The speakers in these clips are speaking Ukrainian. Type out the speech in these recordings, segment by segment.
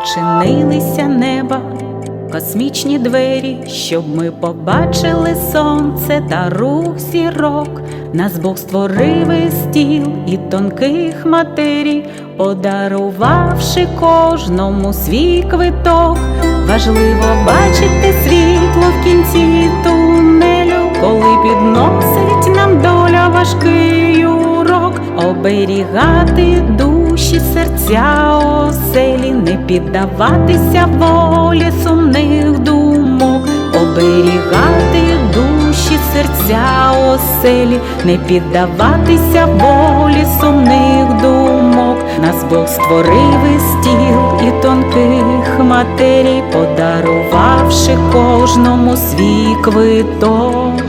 відчинилися неба, космічні двері, щоб ми побачили сонце та рух зірок. Нас Бог створив із стіл і тонких матерій, подарувавши кожному свій квиток. Важливо бачити світло в кінці тунелю, коли підносить нам доля важкий урок, оберігати душі, серця, оселі, не піддаватися волі сумних думок, оберігати душі, серця, оселі, не піддаватися волі сумних думок. Нас Бог створив із стіл і тонких матерій, подарувавши кожному свій квиток.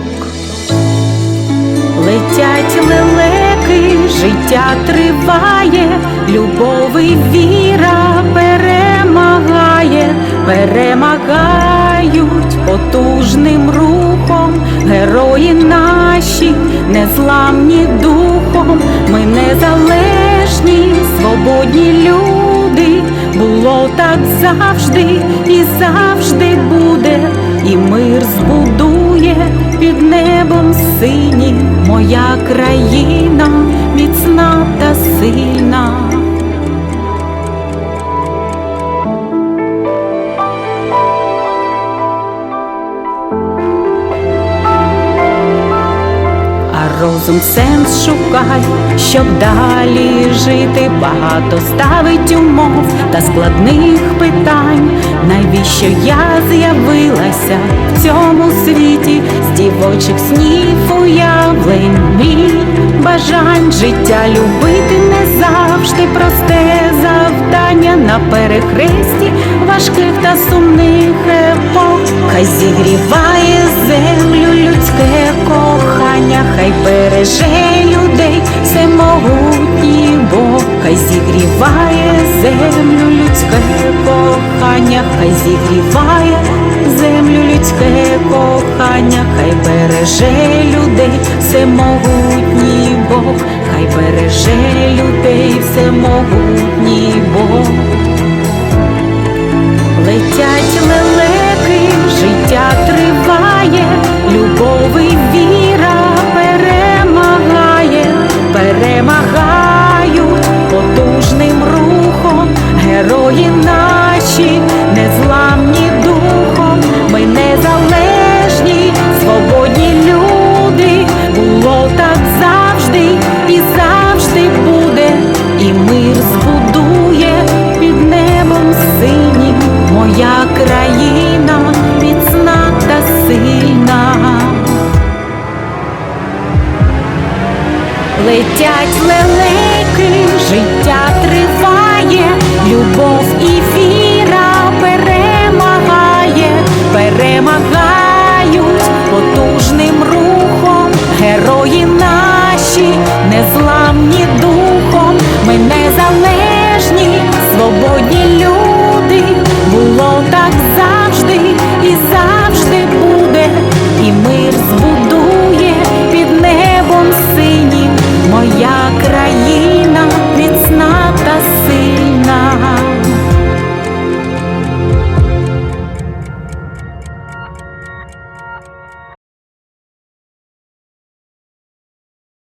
Летять лелеки, життя триває, любов і віра перемагає, перемагають потужним рухом, герої наші, незламні духом, ми незалежні, свободні люди, було так завжди і завжди буде, і мир збудує під небом синім моя країна розум сенс шукай, щоб далі жити, багато ставить умов та складних питань. Навіщо я з'явилася в цьому світі з дівочих снів уявлень мрій, бажань життя любити не завжди просте завдання на перехресті важких та сумних епох. Хай зігріває хай береже людей всемогутній Бог, хай зігріває землю людське кохання, хай зігріває землю людське кохання, хай береже людей всемогутній Бог, хай береже людей Летять лелеки, життя